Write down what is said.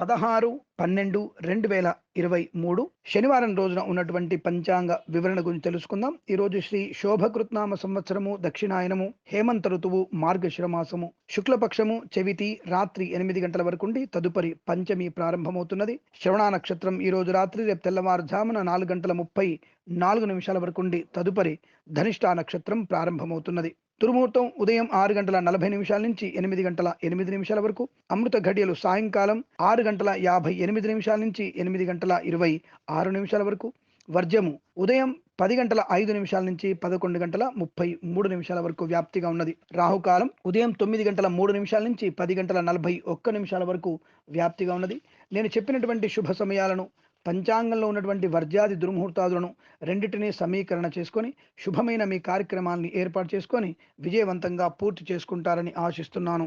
పదహారు పన్నెండు రెండు వేల ఇరవై మూడు శనివారం రోజున ఉన్నటువంటి పంచాంగ వివరణ గురించి తెలుసుకుందాం. ఈరోజు శ్రీ శోభకృత్నామ సంవత్సరము దక్షిణాయనము హేమంత ఋతువు మార్గశిరమాసము శుక్లపక్షము చెవితి రాత్రి ఎనిమిది గంటల వరకు ఉండి తదుపరి పంచమి ప్రారంభమవుతున్నది. శ్రవణ నక్షత్రం ఈ రోజు రాత్రి రేపు తెల్లవారుజామున నాలుగు గంటల ముప్పై నాలుగు నిమిషాల వరకు ఉండి తదుపరి ధనిష్టా నక్షత్రం ప్రారంభమవుతున్నది. దుర్ముహూర్తం ఉదయం ఆరు గంటల నలభై నిమిషాల నుంచి ఎనిమిది గంటల ఎనిమిది నిమిషాల వరకు అమృత ఘడియలు సాయంకాలం ఆరు గంటల యాభై ఎనిమిది నిమిషాల నుంచి ఎనిమిది గంటల ఇరవై ఆరు నిమిషాల వరకు. వర్జము ఉదయం పది గంటల ఐదు నిమిషాల నుంచి పదకొండు గంటల ముప్పై మూడు నిమిషాల వరకు వ్యాప్తిగా ఉన్నది. రాహుకాలం ఉదయం తొమ్మిది గంటల మూడు నిమిషాల నుంచి పది గంటల నలభై ఒక్క నిమిషాల వరకు వ్యాప్తిగా ఉన్నది. నేను చెప్పినటువంటి శుభ సమయాలను పంచాంగంలో ఉన్నటువంటి వర్జాది దుర్ముహూర్తాదులను రెండింటినీ సమీకరణ చేసుకొని శుభమైన మీ కార్యక్రమాన్ని ఏర్పాటు చేసుకొని విజయవంతంగా పూర్తి చేసుకుంటారని ఆశిస్తున్నాను.